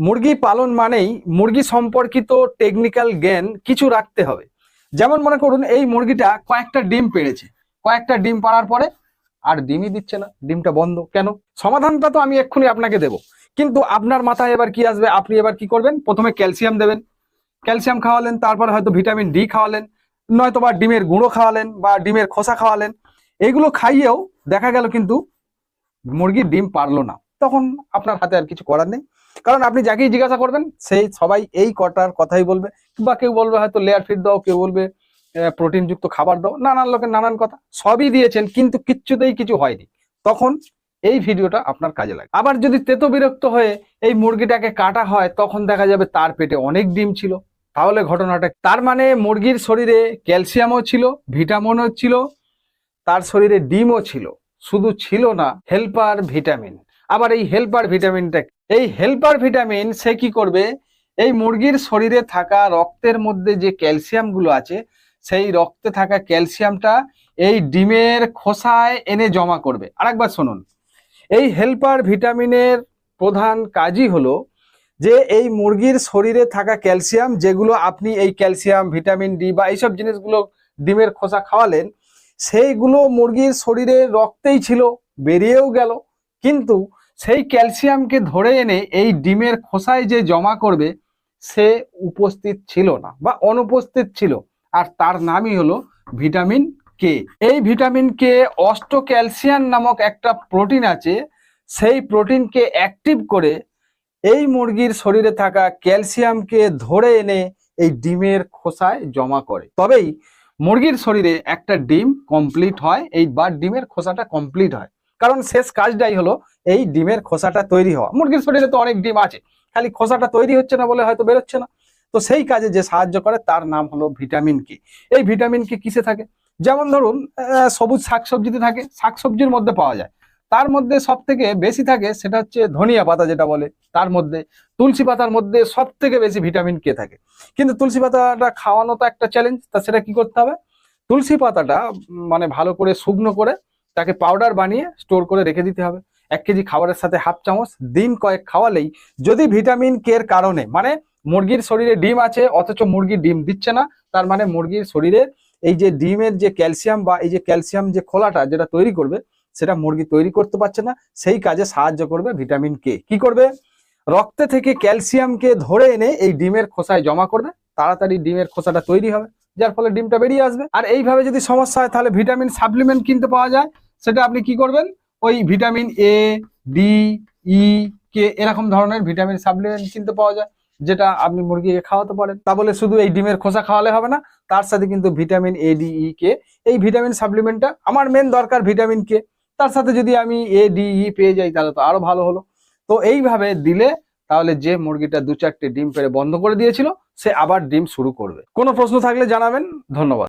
মুরগি পালন মানেই মুরগি সম্পর্কিত টেকনিক্যাল জ্ঞান কিছু রাখতে হবে। যেমন মনে করুন, এই মুরগিটা কয়েকটা ডিম পেড়েছে। কয়েকটা ডিম পাড়ার পরে আর ডিমই দিচ্ছে না, ডিমটা বন্ধ। কেন? সমাধানটা তো আমি এক্ষুনি আপনাকে দেব। কিন্তু আপনার মাথায় এবার কি আসবে? আপনি এবার কি করবেন? প্রথমে ক্যালসিয়াম দেবেন। ক্যালসিয়াম খাওয়ালেন, তারপরে হয়তো ভিটামিন ডি খাওয়ালেন নয়তো বা ডিমের গুঁড়ো খাওয়ালেন বা ডিমের খোসা খাওয়ালেন। এগুলো খাইয়েও দেখা গেল কিন্তু মুরগির ডিম পারল না। তখন আপনার হাতে আর কিছু করার নেই। কারণ আপনি যাকেই জিজ্ঞাসা করবেন সেই সবাই এই কটার কথাই বলবে। বা কেউ বলবে হয়তো লেয়ার ফিট দাও, কেউ বলবে প্রোটিন যুক্ত খাবার দাও, নানান লোকের নানান কথা। সবই দিয়েছেন, কিন্তু কিচ্ছুতেই কিছু হয়নি। তখন এই ভিডিওটা আপনার কাজে লাগে আবার যদি তেতো বিরক্ত হয়ে এই মুরগিটাকে কাটা হয়, তখন দেখা যাবে তার পেটে অনেক ডিম ছিল। তাহলে ঘটনাটা তার মানে মুরগির শরীরে ক্যালসিয়ামও ছিল, ভিটামিনও ছিল, তার শরীরে ডিমও ছিল। শুধু ছিল না হেল্পার ভিটামিন আবার এই হেল্পার ভিটামিনটা এই হেল্পার ভিটামিন সে কি করবে? এই মুরগির শরীরে থাকা রক্তের মধ্যে যে ক্যালসিয়ামগুলো আছে, সেই রক্তে থাকা ক্যালসিয়ামটা এই ডিমের খোসায় এনে জমা করবে। আরেকবার শুনুন। এই হেল্পার ভিটামিনের প্রধান কাজই হলো যে এই মুরগির শরীরে থাকা ক্যালসিয়াম যেগুলো আপনি এই ক্যালসিয়াম ভিটামিন ডি বা এইসব জিনিসগুলো ডিমের খোসা খাওয়ালেন, সেইগুলো মুরগির শরীরে রক্তেই ছিল, বেরিয়েও গেল। কিন্তু সেই ক্যালসিয়ামকে ধরে এনে এই ডিমের খোসায় যে জমা করবে, সে উপস্থিত ছিল না বা অনুপস্থিত ছিল। আর তার নামই হলো ভিটামিন কে। এই ভিটামিন কে অস্টো ক্যালসিয়াম নামক একটা প্রোটিন আছে। সেই প্রোটিনকে অ্যাক্টিভ করে এই মুরগির শরীরে থাকা ক্যালসিয়ামকে ধরে এনে এই ডিমের খোসায় জমা করে। তবেই মুরগির শরীরে একটা ডিম কমপ্লিট হয়, এই বা ডিমের খোসাটা কমপ্লিট হয়। কারণ শেষ কাজটাই হলো এই ডিমের খোসাটা তৈরি হওয়া। মুরগির শরীরে তো অনেক ডিম আছে, খালি খোসাটা তৈরি হচ্ছে না বলে হয়তো বেরোচ্ছে না। তো সেই কাজে যে সাহায্য করে তার নাম হলো ভিটামিন কি। এই ভিটামিন কি কিসে থাকে? যেমন ধরুন সবুজ শাকসবজিতে থাকে, শাকসবজির মধ্যে পাওয়া যায়। তার মধ্যে সব থেকে বেশি থাকে সেটা হচ্ছে ধনিয়া পাতা যেটা বলে তার মধ্যে। তুলসী পাতার মধ্যে সব থেকে বেশি ভিটামিন কে থাকে। কিন্তু তুলসী পাতাটা খাওয়ানো তো একটা চ্যালেঞ্জ তা সেটা কি করতে হবে? তুলসী পাতাটা মানে ভালো করে শুকনো করে তাকে পাউডার বানিয়ে স্টোর করে রেখে দিতে হবে। এক কেজি খাবারের সাথে হাফ চামচ, দিন কয়েক খাওয়ালেই যদি ভিটামিন কে এর কারণে মানে মুরগির শরীরে ডিম আছে, অথচ মুরগি ডিম দিচ্ছে না, তার মানে মুরগির শরীরে এই যে ডিমের যে ক্যালসিয়াম বা এই যে ক্যালসিয়াম যে খোলাটা যেটা তৈরি করবে, সেটা মুরগি তৈরি করতে পারছে না, সেই কাজে সাহায্য করবে ভিটামিন কে কি করবে? রক্তে থেকে ক্যালসিয়ামকে ধরে এনে এই ডিমের খোসায় জমা করবে, তাড়াতাড়ি ডিমের খোসাটা তৈরি হবে। যার ফলে ডিমটা বেরিয়ে আসবে। আর এইভাবে যদি সমস্যা হয়, তাহলে ভিটামিন সাপ্লিমেন্ট কিনতে পাওয়া যায়। সেটা আপনি কি করবেন? ওই ভিটামিন এ ডি ই কে এরকম ধরনের ভিটামিন সাপ্লিমেন্ট কিনতে পাওয়া যায়, যেটা আপনি মুরগিকে খাওয়াতে পারেন। তা বলে শুধু এই ডিমের খোসা খাওয়ালে হবে না, তার সাথে কিন্তু ভিটামিন এ ডি ই কে এই ভিটামিন সাপ্লিমেন্টটা আমার মেন দরকার ভিটামিন কে তার সাথে যদি আমি এ ডি ই পেয়ে যাই, তাহলে তো আরও ভালো হলো। তো এইভাবে দিলে তাহলে যে মুরগিটা দু চারটে ডিম পেড়ে বন্ধ করে দিয়েছিল সে আবার ডিম শুরু করবে। কোনো প্রশ্ন থাকলে জানাবেন। ধন্যবাদ।